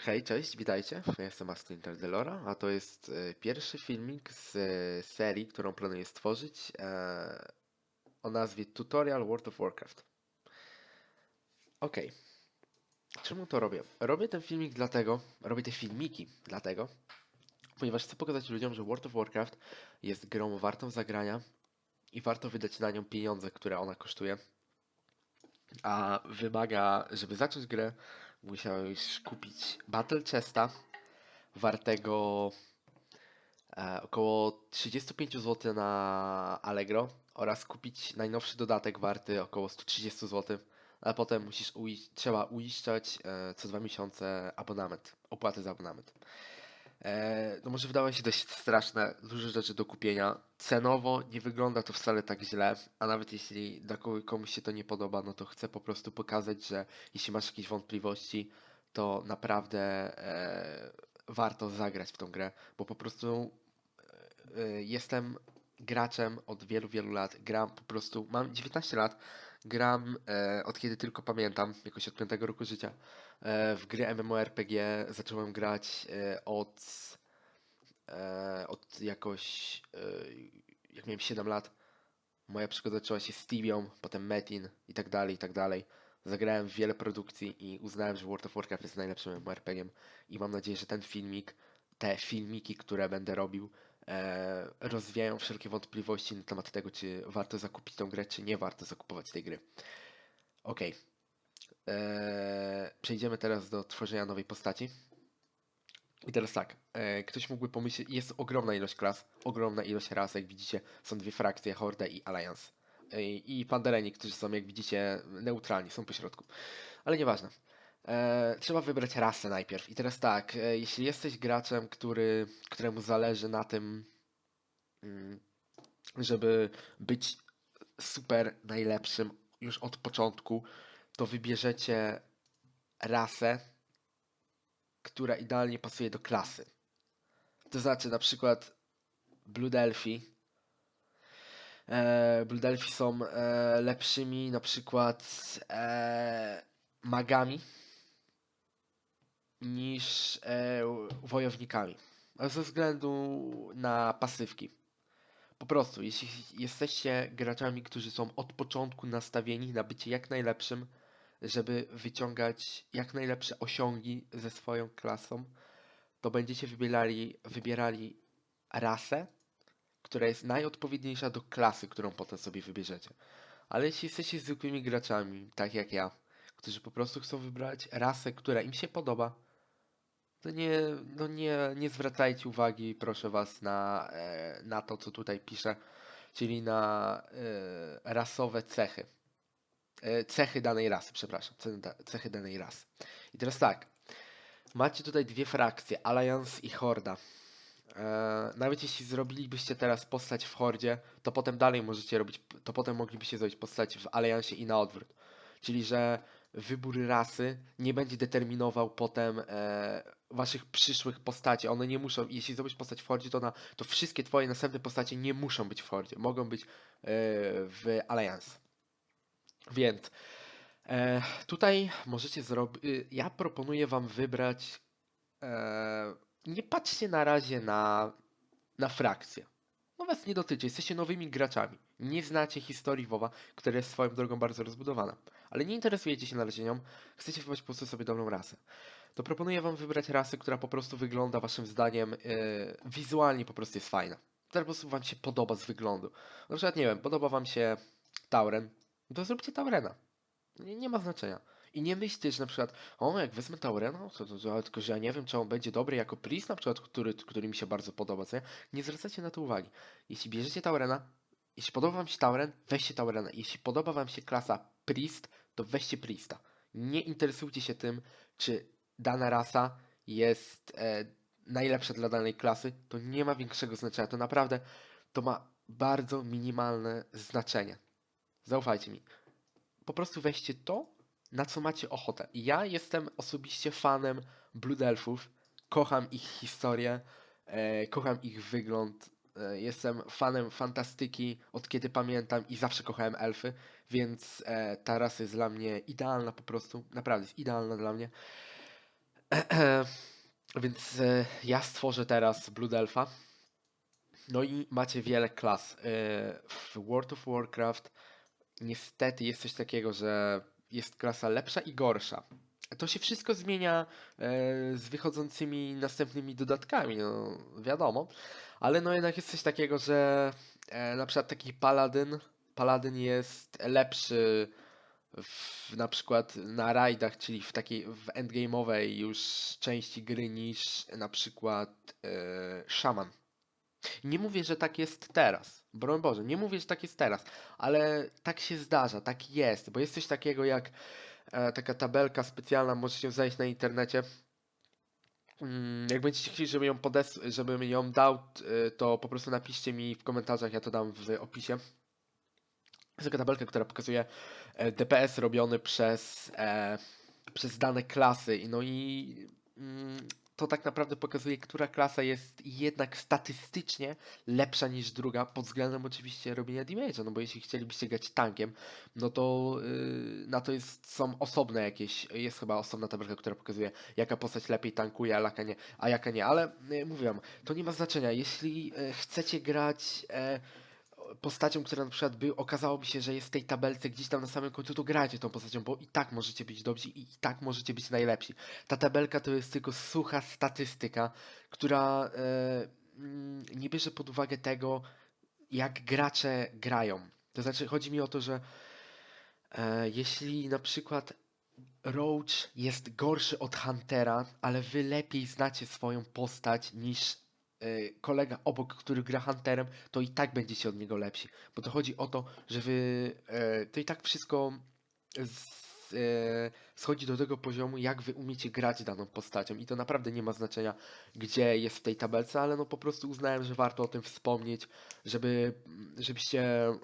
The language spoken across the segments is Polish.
Hej, cześć, witajcie. Ja jestem Astin Delora, a to jest e, pierwszy filmik z e, serii, którą planuję stworzyć e, o nazwie Tutorial World of Warcraft. Okej. Czemu to robię? Robię ten filmik dlatego, robię te filmiki dlatego, ponieważ chcę pokazać ludziom, że World of Warcraft jest grą wartą zagrania i warto wydać na nią pieniądze, które ona kosztuje. A wymaga, żeby zacząć grę, musiałeś kupić Battle Chesta wartego e, około 35 zł na Allegro oraz kupić najnowszy dodatek warty około 130 zł, a potem musisz trzeba uiszczać e, co dwa miesiące abonament, opłatę za abonament. E, no może wydawać się dość straszne, dużo rzeczy do kupienia. Cenowo nie wygląda to wcale tak źle, a nawet jeśli dla komuś się to nie podoba, no to chcę po prostu pokazać, że jeśli masz jakieś wątpliwości, to naprawdę e, warto zagrać w tą grę, bo po prostu e, jestem graczem od wielu, wielu lat. Gram po prostu, mam 19 lat, gram e, od kiedy tylko pamiętam, jakoś od 5 roku życia. E, w gry MMORPG zacząłem grać e, od, e, od jakoś, e, jak miałem 7 lat. Moja przygoda zaczęła się z Tibią, potem Metin i tak dalej, i tak dalej. Zagrałem wiele produkcji i uznałem, że World of Warcraft jest najlepszym MMORPG-iem i mam nadzieję, że ten filmik, te filmiki, które będę robił, rozwijają wszelkie wątpliwości na temat tego, czy warto zakupić tą grę, czy nie warto zakupować tej gry. Okej. Eee, Przejdziemy teraz do tworzenia nowej postaci. I teraz tak, e, ktoś mógłby pomyśleć, jest ogromna ilość klas, ogromna ilość ras, jak widzicie, są dwie frakcje, Horde i Alliance. E, I Pandareni, którzy są, jak widzicie, neutralni, są po środku. Ale nieważne. E, trzeba wybrać rasę najpierw. I teraz tak, e, jeśli jesteś graczem, który, któremu zależy na tym, mm, żeby być super najlepszym już od początku, to wybierzecie rasę, która idealnie pasuje do klasy. To znaczy na przykład Blue Delphi. E, Blue Delphi są lepszymi na przykład magami niż e, wojownikami. Ze względu na pasywki. Po prostu, jeśli jesteście graczami, którzy są od początku nastawieni na bycie jak najlepszym, żeby wyciągać jak najlepsze osiągi ze swoją klasą, to będziecie wybierali, wybierali rasę, która jest najodpowiedniejsza do klasy, którą potem sobie wybierzecie. Ale jeśli jesteście zwykłymi graczami, tak jak ja, którzy po prostu chcą wybrać rasę, która im się podoba, to nie, no nie, nie zwracajcie uwagi, proszę was, na, e, na to, co tutaj piszę, czyli na e, rasowe cechy. E, cechy danej rasy, przepraszam, cechy danej rasy. I teraz tak, macie tutaj dwie frakcje, Alliance i Horda. Nawet jeśli zrobilibyście teraz postać w Hordzie, to potem dalej możecie robić, to potem moglibyście zrobić postać w Alliancie i na odwrót. Czyli, że wybór rasy nie będzie determinował potem waszych przyszłych postaci. One nie muszą, jeśli zrobisz postać w Hordzie, to, na, to wszystkie twoje następne postacie nie muszą być w Hordzie. Mogą być e, w Alliance. Więc e, tutaj możecie zrobić. Ja proponuję Wam wybrać. E, nie patrzcie na razie na, na frakcję. No was nie dotyczy, jesteście nowymi graczami. Nie znacie historii WoWa, która jest swoją drogą bardzo rozbudowana. Ale nie interesujecie się na razie nią, chcecie wybrać po prostu sobie dobrą rasę. To proponuję wam wybrać rasę, która po prostu wygląda waszym zdaniem e, wizualnie po prostu jest fajna. Która po prostu wam się podoba z wyglądu. Na przykład, nie wiem, podoba wam się Tauren, to zróbcie Taurena. Nie, nie ma znaczenia. I nie myślcie, że na przykład, o, jak wezmę Taurena, to, to, to, tylko że ja nie wiem, czy on będzie dobry jako priest, na przykład, który, który mi się bardzo podoba, co nie? Nie zwracajcie na to uwagi. Jeśli bierzecie Taurena, jeśli podoba wam się Tauren, weźcie Taurena. Jeśli podoba wam się klasa priest, to weźcie priesta. Nie interesujcie się tym, czy dana rasa jest e, najlepsza dla danej klasy. To nie ma większego znaczenia. To naprawdę, to ma bardzo minimalne znaczenie. Zaufajcie mi po prostu weźcie to, na co macie ochotę. Ja jestem osobiście fanem Blue Elfów, kocham ich historię, e, kocham ich wygląd, e, jestem fanem fantastyki od kiedy pamiętam i zawsze kochałem elfy, więc e, ta rasa jest dla mnie idealna po prostu, naprawdę jest idealna dla mnie. Więc e, ja stworzę teraz Blood Elfa. No i macie wiele klas. E, w World of Warcraft niestety jest coś takiego, że jest klasa lepsza i gorsza. To się wszystko zmienia e, z wychodzącymi następnymi dodatkami, no wiadomo. Ale no jednak jest coś takiego, że e, na przykład taki paladyn, paladyn jest lepszy w, na przykład na rajdach, czyli w takiej w endgame'owej już części gry niż na przykład e, szaman. Nie mówię, że tak jest teraz. Broń Boże, nie mówię, że tak jest teraz, ale tak się zdarza, tak jest, bo jest coś takiego jak e, taka tabelka specjalna, możecie znaleźć na internecie. Mm, Jak będziecie chcieli, żebym ją podes- żebym ją dał, t- to po prostu napiszcie mi w komentarzach, ja to dam w opisie. Jest taka tabelka, która pokazuje e, DPS robiony przez, e, przez dane klasy. I No i mm, to tak naprawdę pokazuje, która klasa jest jednak statystycznie lepsza niż druga, pod względem oczywiście robienia damage'a. No bo jeśli chcielibyście grać tankiem, no to yy, na to jest, są osobne jakieś, jest chyba osobna tabelka, która pokazuje, jaka postać lepiej tankuje, a jaka nie. A jaka nie. Ale yy, mówiłem, to nie ma znaczenia. Jeśli yy, chcecie grać. e, postacią, która na przykład by okazałoby się, że jest w tej tabelce gdzieś tam na samym końcu, to grajcie tą postacią, bo i tak możecie być dobrzy i i tak możecie być najlepsi. Ta tabelka to jest tylko sucha statystyka, która e, mm, nie bierze pod uwagę tego, jak gracze grają. To znaczy, chodzi mi o to, że e, jeśli na przykład Roach jest gorszy od Huntera, ale wy lepiej znacie swoją postać niż kolega obok, który gra Hunterem, to i tak będziecie od niego lepsi. Bo to chodzi o to, że wy e, to i tak wszystko z, e, schodzi do tego poziomu, jak wy umiecie grać daną postacią. I to naprawdę nie ma znaczenia, gdzie jest w tej tabelce, ale no po prostu uznałem, że warto o tym wspomnieć, żeby, żebyście e,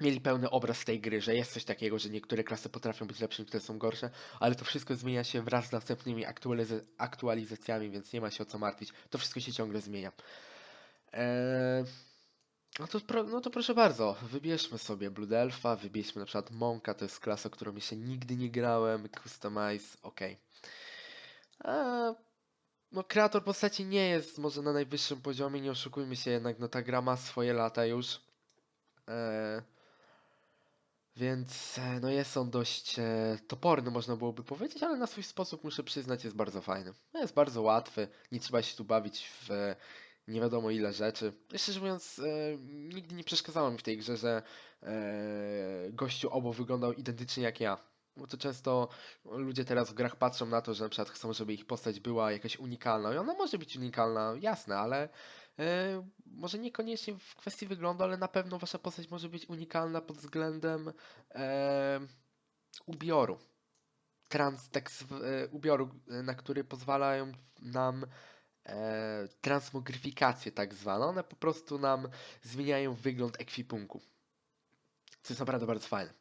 mieli pełny obraz tej gry, że jest coś takiego, że niektóre klasy potrafią być lepsze, niektóre są gorsze, ale to wszystko zmienia się wraz z następnymi aktualiz- aktualizacjami, więc nie ma się o co martwić. To wszystko się ciągle zmienia. Eee, no, to, pro, no to proszę bardzo, wybierzmy sobie Blood Elfa, wybierzmy na przykład Monka, to jest klasa, którą jeszcze nigdy nie grałem, Customize, ok. Eee, no kreator postaci nie jest może na najwyższym poziomie, nie oszukujmy się jednak, no ta gra ma swoje lata już. Eee, więc e, no jest on dość e, toporny, można byłoby powiedzieć, ale na swój sposób muszę przyznać jest bardzo fajny. No, jest bardzo łatwy, nie trzeba się tu bawić w e, nie wiadomo ile rzeczy. Szczerze mówiąc, e, nigdy nie przeszkadzało mi w tej grze, że e, gościu obo wyglądał identycznie jak ja. Bo to często ludzie teraz w grach patrzą na to, że na przykład chcą, żeby ich postać była jakaś unikalna. I ona może być unikalna, jasne, ale może niekoniecznie w kwestii wyglądu, ale na pewno wasza postać może być unikalna pod względem e, ubioru. Trans, zw- e, ubioru, e, na który pozwalają nam e, transmogryfikację tak zwaną. One po prostu nam zmieniają wygląd ekwipunku. Co jest naprawdę bardzo fajne.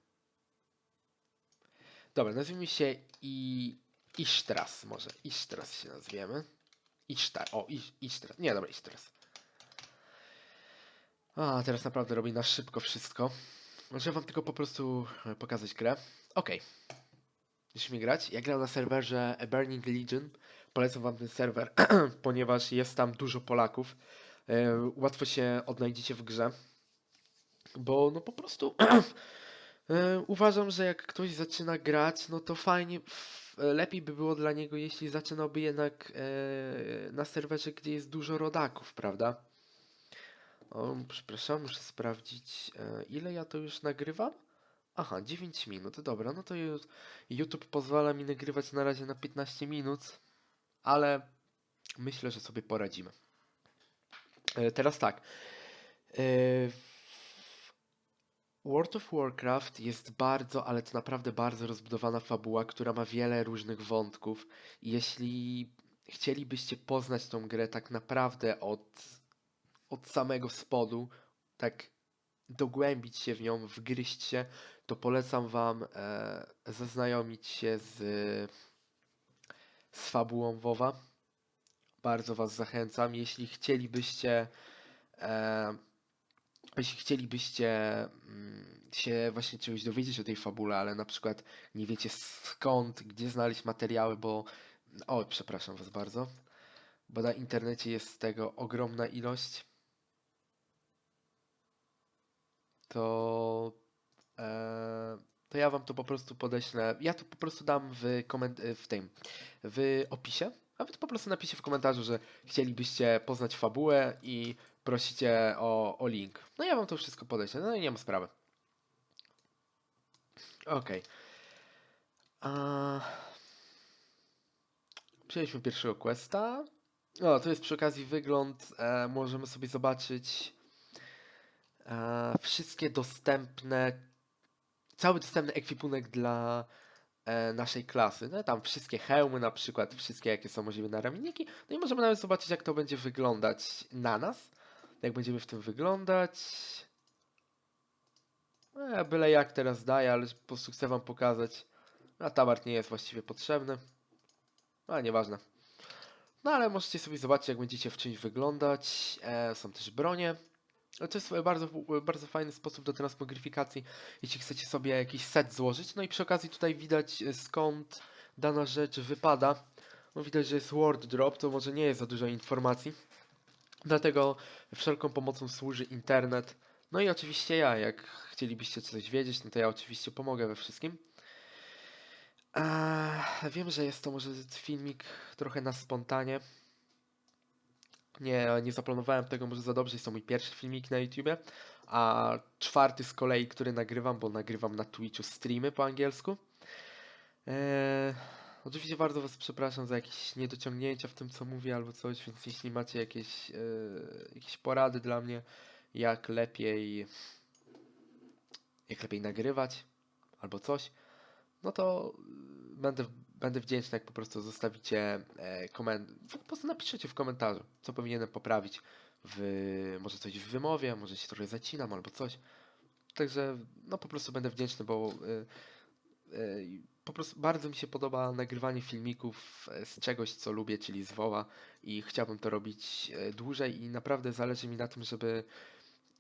Dobra, nazwijmy się i Isztras może. Isztras się nazwiemy. Isztar. O, Isz, Isztras. Nie, dobra, Isztras. A, teraz naprawdę robi na szybko wszystko. Muszę wam tylko po prostu e, pokazać grę. Okej. Musimy grać. Ja gram na serwerze Burning Legion. Polecam wam ten serwer, ponieważ jest tam dużo Polaków. E, łatwo się odnajdziecie w grze. Bo no po prostu e, uważam, że jak ktoś zaczyna grać, no to fajnie, lepiej by było dla niego, jeśli zaczynałby jednak na serwerze, gdzie jest dużo rodaków, prawda? O, przepraszam, muszę sprawdzić, e, ile ja to już nagrywam. Aha, 9 minut, dobra, no to YouTube pozwala mi nagrywać na razie na 15 minut, ale myślę, że sobie poradzimy. E, Teraz tak. E, World of Warcraft jest bardzo, ale to naprawdę bardzo rozbudowana fabuła, która ma wiele różnych wątków. Jeśli chcielibyście poznać tą grę tak naprawdę od, od samego spodu, tak dogłębić się w nią, wgryźć się, to polecam wam e, zaznajomić się z, z fabułą WoWa. Bardzo was zachęcam. Jeśli chcielibyście e, jeśli chcielibyście mm, się właśnie czegoś dowiedzieć o tej fabule, ale na przykład nie wiecie skąd, gdzie znaleźć materiały, bo O, przepraszam was bardzo, bo na internecie jest tego ogromna ilość. To, e, to ja wam to po prostu podeślę. Ja to po prostu dam w, koment- w tym, w opisie. A wy to po prostu napiszcie w komentarzu, że chcielibyście poznać fabułę i prosicie o, o link. No ja wam to wszystko podeślę, no i nie ma sprawy. Okej. A... Przejdźmy pierwszego questa. O, to jest przy okazji wygląd. E, możemy sobie zobaczyć e, wszystkie dostępne, cały dostępny ekwipunek dla e, naszej klasy. No, tam wszystkie hełmy na przykład, wszystkie jakie są możliwe na ramienniki. No i możemy nawet zobaczyć jak to będzie wyglądać na nas. Jak będziemy w tym wyglądać. E, byle jak teraz daję, ale po prostu chcę wam pokazać. A tabart nie jest właściwie potrzebny. Ale nieważne. No ale możecie sobie zobaczyć, jak będziecie w czymś wyglądać. E, są też bronie. To jest bardzo, bardzo fajny sposób do transmogryfikacji, jeśli chcecie sobie jakiś set złożyć. No i przy okazji tutaj widać e, skąd dana rzecz wypada. No widać, że jest word drop, to może nie jest za dużo informacji. Dlatego wszelką pomocą służy internet. No i oczywiście ja, jak chcielibyście coś wiedzieć, no to ja oczywiście pomogę we wszystkim. Eee, wiem, że jest to może filmik trochę na spontanie. Nie, nie zaplanowałem tego może za dobrze, jest to mój pierwszy filmik na YouTubie, a czwarty z kolei, który nagrywam, bo nagrywam na Twitchu streamy po angielsku. Eee, oczywiście bardzo Was przepraszam za jakieś niedociągnięcia w tym, co mówię albo coś, więc jeśli macie jakieś, e, jakieś porady dla mnie, jak lepiej, jak lepiej nagrywać albo coś, no to będę, będę wdzięczny, jak po prostu zostawicie e, koment, po prostu napiszecie w komentarzu, co powinienem poprawić w, może coś w wymowie, może się trochę zacinam albo coś. Także, no po prostu będę wdzięczny, bo y, y, po prostu bardzo mi się podoba nagrywanie filmików e, z czegoś, co lubię, czyli z WoWa i chciałbym to robić e, dłużej i naprawdę zależy mi na tym, żeby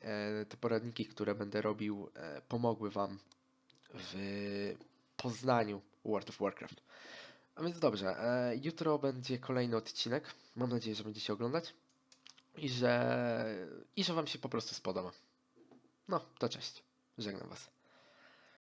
e, te poradniki, które będę robił, e, pomogły Wam w poznaniu World of Warcraft. A więc dobrze, e, jutro będzie kolejny odcinek. Mam nadzieję, że będziecie oglądać i że, i że Wam się po prostu spodoba. No, to cześć. Żegnam Was.